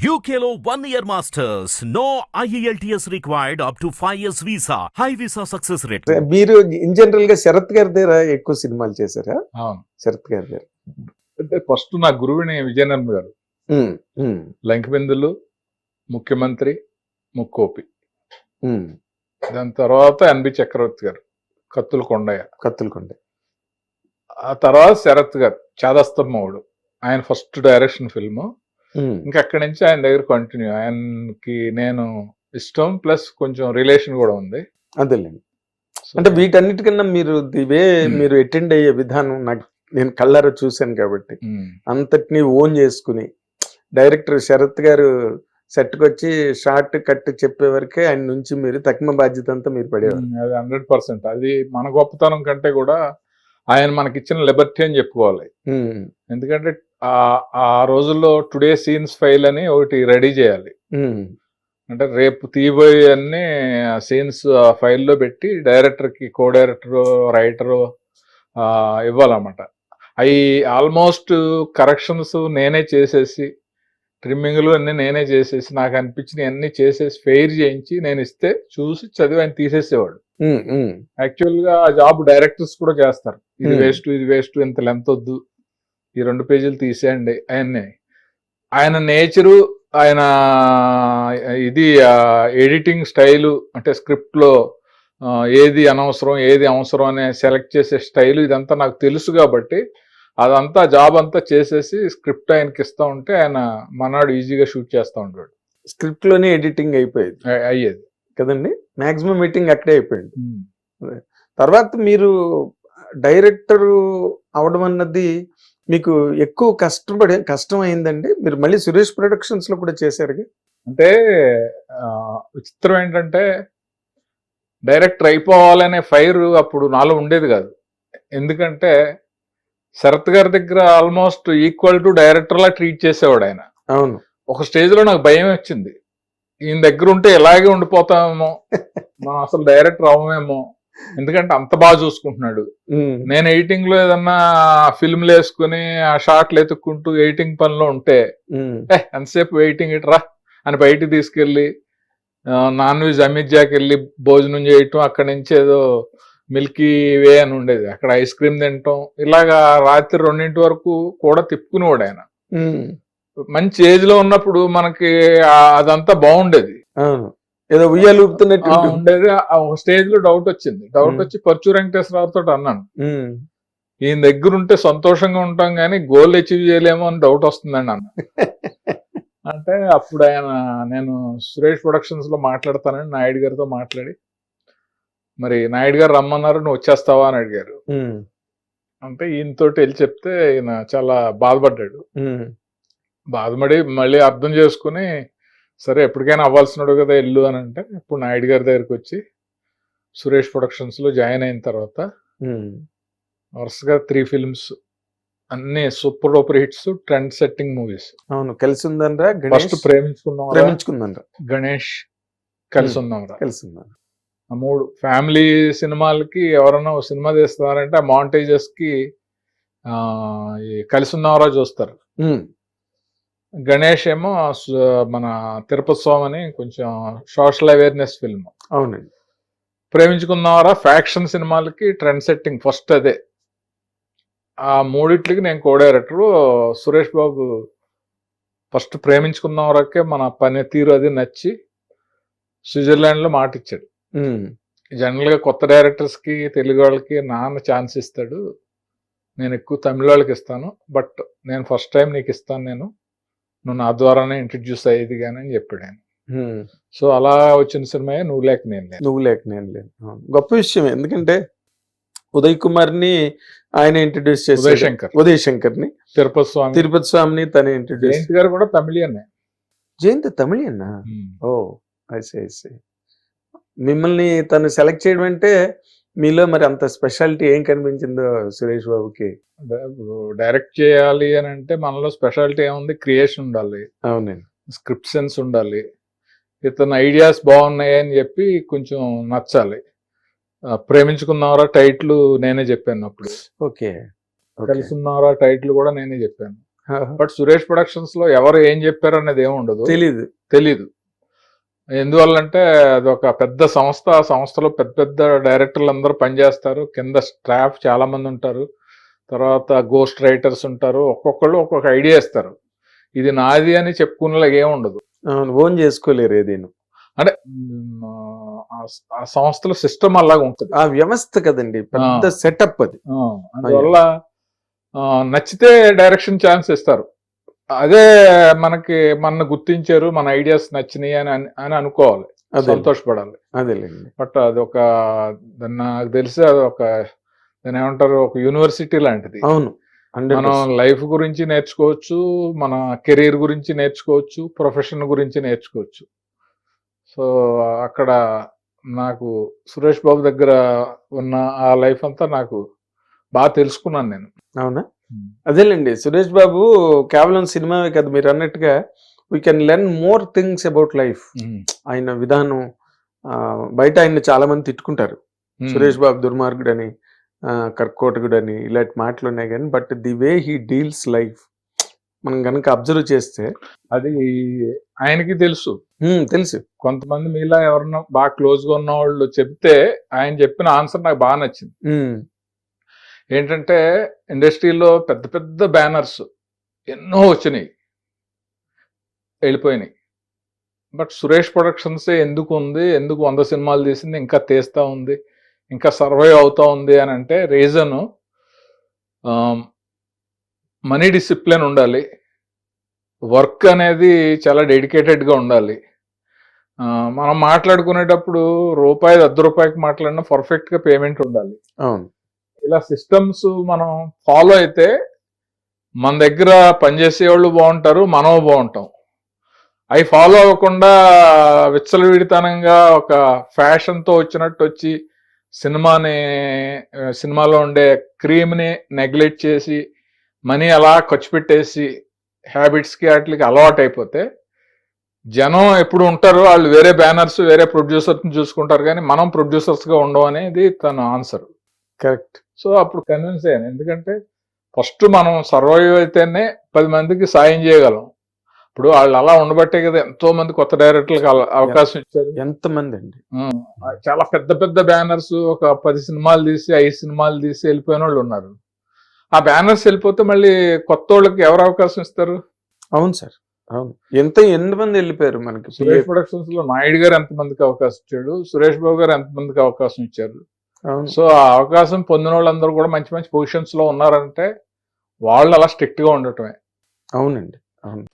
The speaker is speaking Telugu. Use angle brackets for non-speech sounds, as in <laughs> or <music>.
One year masters. No E IELTS required up to 5 years visa. High visa success rate. మీరు ఇన్ జనరల్గా శరత్ గారి దగ్గర ఎక్కువ సినిమాలు చేశారా? అవును. శరత్ గారి దగ్గర. అంటే ఫస్ట్ నా గురువుని విజయనగరం గారు. లంకిబిందులు ముఖ్యమంత్రి ముక్కోపి. దాని తర్వాత ఎన్బి చక్రవర్తి గారు కత్తుల కొండయ్య. కత్తులకొండ ఆ తర్వాత శరత్ గారు చాదస్తమ్మవుడు ఆయన ఫస్ట్ డైరెక్షన్ ఫిల్మ్ ఇంకా అక్కడి నుంచి ఆయన దగ్గర కంటిన్యూ ఆయనకి నేను ఇష్టం ప్లస్ కొంచెం రిలేషన్ కూడా ఉంది. అదేలేండి. అంటే వీటన్నిటికన్నా మీరు దివే ఉమ్. మీరు అటెండ్ అయ్యే విధానం నాకు నేను కళ్ళారా చూశాను కాబట్టి ఉమ్, అంతటిని ఓన్ చేసుకుని డైరెక్టర్ శరత్ గారు సెట్కి వచ్చి షార్ట్ కట్ చెప్పే వరకే ఆయన నుంచి మీరు తక్కువ బాధ్యత అంతా మీరు పడేవారు. అది హండ్రెడ్ పర్సెంట్ అది మన గొప్పతనం కంటే కూడా ఆయన మనకిచ్చిన లిబర్టీ అని చెప్పుకోవాలి. ఎందుకంటే ఆ ఆ రోజుల్లో టుడే సీన్స్ ఫైల్ అని ఒకటి రెడీ చేయాలి. అంటే రేపు తీయబోయే అన్ని సీన్స్ ఆ ఫైల్లో పెట్టి డైరెక్టర్కి కో డైరెక్టర్ రైటరు ఇవ్వాలన్నమాట. అవి ఆల్మోస్ట్ కరెక్షన్స్ నేనే చేసేసి ట్రిమ్మింగ్లు అన్ని నేనే చేసేసి నాకు అనిపించిన అన్ని చేసేసి ఫెయిర్ చేయించి నేను ఇస్తే చూసి చదివి ఆయన తీసేసేవాడు. ఉమ్, ఉమ్, యాక్చువల్గా ఆ జాబ్ డైరెక్టర్స్ కూడా చేస్తారు. ఇది. వేస్ట్ ఇది వేస్ట్ ఇంత లెంత్ వద్దు. ఈ రెండు పేజీలు తీసేయండి ఆయన్ని. ఆయన నేచరు ఆయన ఇది ఎడిటింగ్ స్టైలు అంటే స్క్రిప్ట్లో ఆ, ఏది అనవసరం ఏది అవసరం అనే సెలెక్ట్ చేసే స్టైల్ ఇదంతా నాకు తెలుసు కాబట్టి అదంతా జాబ్ అంతా చేసేసి స్క్రిప్ట్ ఆయనకి ఇస్తా ఉంటే ఆయన మనాడు ఈజీగా షూట్ చేస్తూ ఉంటాడు. స్క్రిప్ట్లోనే ఎడిటింగ్ అయిపోయేది. అయ్యేది. కదండి? మాక్సిమం మీటింగ్ అక్కడే అయిపోయింది. తర్వాత మీరు డైరెక్టర్ అవడం అన్నది మీకు ఎక్కువ కష్టపడి కష్టం అయిందండి మీరు మళ్ళీ సురేష్ ప్రొడక్షన్స్లో కూడా చేశారు అంటే విచిత్రం ఏంటంటే డైరెక్టర్ అయిపోవాలనే ఫైర్ అప్పుడు నాలో ఉండేది కాదు. ఎందుకంటే శరత్ గారి దగ్గర ఆల్మోస్ట్ ఈక్వల్ టు డైరెక్టర్ లా ట్రీట్ చేసేవాడు ఆయన. అవును. ఒక స్టేజ్లో నాకు భయం వచ్చింది. ఈయన దగ్గర ఉంటే ఇలాగే ఉండిపోతామేమో. <laughs> మనం అసలు డైరెక్టర్ అవ్వమేమో. ఎందుకంటే అంత బాగా చూసుకుంటున్నాడు. నేను ఎడిటింగ్లో ఏదన్నా ఫిల్మ్లు వేసుకుని ఆ షార్ట్లు ఎత్తుక్కుంటూ ఎడిటింగ్ పనిలో ఉంటే ఏ ఎంతసేపు వెయిటింగ్ ఇట్రా అని బయటికి తీసుకెళ్ళి నాన్ వెజ్ అమిత్జాకి వెళ్ళి భోజనం చేయటం అక్కడి నుంచి ఏదో మిల్కీ వే అని ఉండేది. అక్కడ ఐస్ క్రీమ్ తినటం ఇలాగా రాత్రి రెండింటి వరకు కూడా తిప్పుకునేవాడు ఆయన. మంచి ఏజ్లో ఉన్నప్పుడు మనకి అదంతా బాగుండేది. ఏదో ఉయ్యాలు ఊపుతున్నట్టు ఒక స్టేజ్లో డౌట్ వచ్చింది. డౌట్. వచ్చి పర్చూర్ వెంకటేశ్వరరావు తోటి అన్నాను. ఈయన దగ్గర ఉంటే సంతోషంగా ఉంటాం కానీ గోల్ అచీవ్ చేయలేమో అని డౌట్ వస్తుందండి అన్న <laughs> అంటే అప్పుడు ఆయన నేను సురేష్ ప్రొడక్షన్స్లో మాట్లాడతానని నాయుడు గారితో మాట్లాడి మరి నాయుడు గారు రమ్మన్నారు నువ్వు వచ్చేస్తావా? అని అడిగారు. అంటే ఈయనతోటి వెళ్ళి చెప్తే ఈయన చాలా బాధపడ్డాడు. బాధపడి మళ్ళీ అర్థం చేసుకుని సరే ఎప్పటికైనా అవ్వాల్సినాడు కదా వెళ్ళు అని అంటే ఇప్పుడు నాయుడు గారి దగ్గరికి వచ్చి సురేష్ ప్రొడక్షన్స్లో జాయిన్ అయిన తర్వాత వరుసగా త్రీ ఫిల్మ్స్ అన్ని super duper hits trend setting movies. అవును కలిసి ఉందనరా ఫస్ట్ గణేష్ ప్రేమించుకున్నాం ప్రేమించుకుందనరా గణేష్ కలిసి ఉన్నాం కలిసి ఉందన్న ఆ మూడు ఫ్యామిలీ సినిమాలకి ఎవరైనా సినిమా తీస్తున్నారంటే ఆ మాంటేజెస్కి కలిసి ఉన్నావరా చూస్తారు. గణేష్ ఏమో మన తిరుపతి స్వామి అని కొంచెం సోషల్ అవేర్నెస్ ఫిల్మ్. అవునండి. ప్రేమించుకున్నావరా ఫ్యాక్షన్ సినిమాలకి ట్రెండ్ సెట్టింగ్ ఫస్ట్ అదే. ఆ మూడిట్లకి నేను co director Suresh Babu. First ప్రేమించుకున్నవరకే మన పని తీరు అది నచ్చి స్విట్జర్లాండ్లో మాట ఇచ్చాడు. ఉమ్, జనరల్గా కొత్త డైరెక్టర్స్కి తెలుగు వాళ్ళకి నాన్న ఛాన్స్ ఇస్తాడు. నేను ఎక్కువ తమిళ వాళ్ళకి ఇస్తాను. బట్ నేను ఫస్ట్ టైం నీకు ఇస్తాను నేను. నువ్వు నా ద్వారానే ఇంట్రడ్యూస్ అయ్యేది కానీ అని చెప్పాడు ఆయన. సో అలా వచ్చిన సినిమా నువ్వు లేక నేను లేను. నువ్వు లేక నేను అవును. గొప్ప విషయం ఎందుకంటే ఉదయ్ కుమార్ని ఆయన ఇంట్రడ్యూస్ చేశాడు. శంకర్. ఉదయ్ శంకర్ని తిరుపతి స్వామి. తిరుపతి స్వామిని తనే ఇంట్రడ్యూస్ జయంత్ గారు కూడా తమిళియన్నే జయంత్ తమిళనా ఓ ఐసి ఐసి మిమ్మల్ని తను సెలెక్ట్ చేయడం అంటే మీలో మరి అంత స్పెషాలిటీ ఏం కనిపించిందో సురేష్ బాబుకి? డైరెక్ట్ చేయాలి అని అంటే మనలో స్పెషాలిటీ ఏముంది? క్రియేషన్ ఉండాలి. అవునండి. స్క్రిప్ట్ సెన్స్ ఉండాలి. ఇతను ఐడియాస్ బాగున్నాయి అని చెప్పి కొంచెం నచ్చాలి. ఆ, ప్రేమించుకున్నవరా టైటిల్ నేనే చెప్పాను అప్పుడు. ఓకే. కలిసి ఉన్నవరా టైటిల్ కూడా నేనే చెప్పాను. బట్ సురేష్ ప్రొడక్షన్స్లో ఎవరు ఏం చెప్పారు అనేది ఏమి ఉండదు. తెలీదు. తెలీదు. ఎందువల్లంటే అది ఒక పెద్ద సంస్థ ఆ సంస్థలో పెద్ద పెద్ద డైరెక్టర్లు అందరూ పనిచేస్తారు. కింద స్టాఫ్ చాలా మంది ఉంటారు తర్వాత గోస్ట్ రైటర్స్ ఉంటారు. ఒక్కొక్కళ్ళు ఒక్కొక్క ఐడియా ఇస్తారు. ఇది నాది అని చెప్పుకునేలాగా ఉండదు. ఓన్ చేసుకోలేరు ఏదేను. అంటే ఆ- సంస్థల సిస్టమ్ అలాగా ఉంటుంది. ఆ వ్యవస్థ కదండి పెద్ద సెటప్ అది. అందువల్ల నచ్చితే డైరెక్షన్ ఛాన్స్ ఇస్తారు. అదే మనకి మన గుర్తించారు మన ఐడియాస్ నచ్చినాయి అని అని- అని అనుకోవాలి. అదే సంతోషపడాలి. అదేలేండి. బట్ అది ఒక దాన్ని నాకు తెలిసి అది ఒక దాన్ని ఏమంటారు ఒక యూనివర్సిటీ లాంటిది. అవును. మనం లైఫ్ గురించి నేర్చుకోవచ్చు మన కెరీర్ గురించి నేర్చుకోవచ్చు ప్రొఫెషన్ గురించి నేర్చుకోవచ్చు. సో అక్కడ నాకు సురేష్ బాబు దగ్గర ఉన్న ఆ లైఫ్ అంతా నాకు బాగా తెలుసుకున్నాను నేను. అవునా? అదేలేండి సురేష్ బాబు కేవలం సినిమావే కదా మీరు అన్నట్టుగా we can learn more things about life ఆయన విధానం బయట ఆయన చాలా మంది తిట్టుకుంటారు సురేష్ బాబు దుర్మార్గుడు అని ఇలాంటి మాటలు ఉన్నాయి కానీ but the way he deals life మనం కనుక అబ్జర్వ్ చేస్తే అది ఆయనకి తెలుసు. హ్మ్, తెలుసు. కొంతమంది మీలా ఎవరన్నా బాగా క్లోజ్గా ఉన్న వాళ్ళు చెప్తే ఆయన చెప్పిన ఆన్సర్ నాకు బాగా నచ్చింది. ఏంటంటే ఇండస్ట్రీలో పెద్ద పెద్ద బ్యానర్స్ ఎన్నో వచ్చినాయి. వెళ్ళిపోయినాయి. బట్ సురేష్ ప్రొడక్షన్సే ఎందుకు ఉంది? ఎందుకు వంద సినిమాలు తీసింది? ఇంకా తీస్తా ఉంది. ఇంకా సర్వైవ్ అవుతూ ఉంది అని అంటే రీజన్ మనీ డిసిప్లిన్ ఉండాలి. వర్క్ అనేది చాలా డెడికేటెడ్గా ఉండాలి. మనం మాట్లాడుకునేటప్పుడు రూపాయి అర్ధ రూపాయికి మాట్లాడినా పర్ఫెక్ట్గా పేమెంట్ ఉండాలి. అవును. ఇలా సిస్టమ్స్ మనం ఫాలో అయితే మన దగ్గర పనిచేసే వాళ్ళు బాగుంటారు మనం బాగుంటాం. అవి ఫాలో అవ్వకుండా విచ్చలవిడితనంగా ఒక ఫ్యాషన్తో వచ్చినట్టు వచ్చి సినిమాని సినిమాలో ఉండే క్రీమ్ని నెగ్లెక్ట్ చేసి మనీ అలా ఖర్చు పెట్టేసి హ్యాబిట్స్కి వాటికి అలవాటు అయిపోతే జనం ఎప్పుడు ఉంటారు వాళ్ళు వేరే బ్యానర్స్ వేరే ప్రొడ్యూసర్ని చూసుకుంటారు కానీ మనం ప్రొడ్యూసర్స్గా ఉండవు అనేది తన ఆన్సర్. కరెక్ట్. సో అప్పుడు కన్విన్స్ అయ్యాను. ఎందుకంటే ఫస్ట్ మనం సర్వైవ్ అయితేనే పది మందికి సాయం చేయగలం. ఇప్పుడు వాళ్ళు అలా ఉండబట్టే కదా ఎంతో మంది కొత్త డైరెక్టర్లకు అవకాశం ఇచ్చారు. ఎంతమంది అండి. చాలా పెద్ద పెద్ద బ్యానర్స్ ఒక పది సినిమాలు తీసి ఐదు సినిమాలు తీసి వెళ్ళిపోయిన వాళ్ళు ఉన్నారు. ఆ బ్యానర్స్ వెళ్ళిపోతే మళ్ళీ కొత్త వాళ్ళకి ఎవరు అవకాశం ఇస్తారు? అవును సార్ అవును. ఎంత ఎంతమంది వెళ్ళిపోయారు మనకి? సురేష్ ప్రొడక్షన్స్లో నాయుడు గారు ఎంతమందికి అవకాశం ఇచ్చాడు? సురేష్ బాబు గారు ఎంతమందికి అవకాశం ఇచ్చారు? సో ఆ అవకాశం పొందిన వాళ్ళందరూ కూడా మంచి మంచి పొజిషన్స్లో ఉన్నారంటే వాళ్ళు అలా స్ట్రిక్ట్గా ఉండటమే. అవునండి. అవును.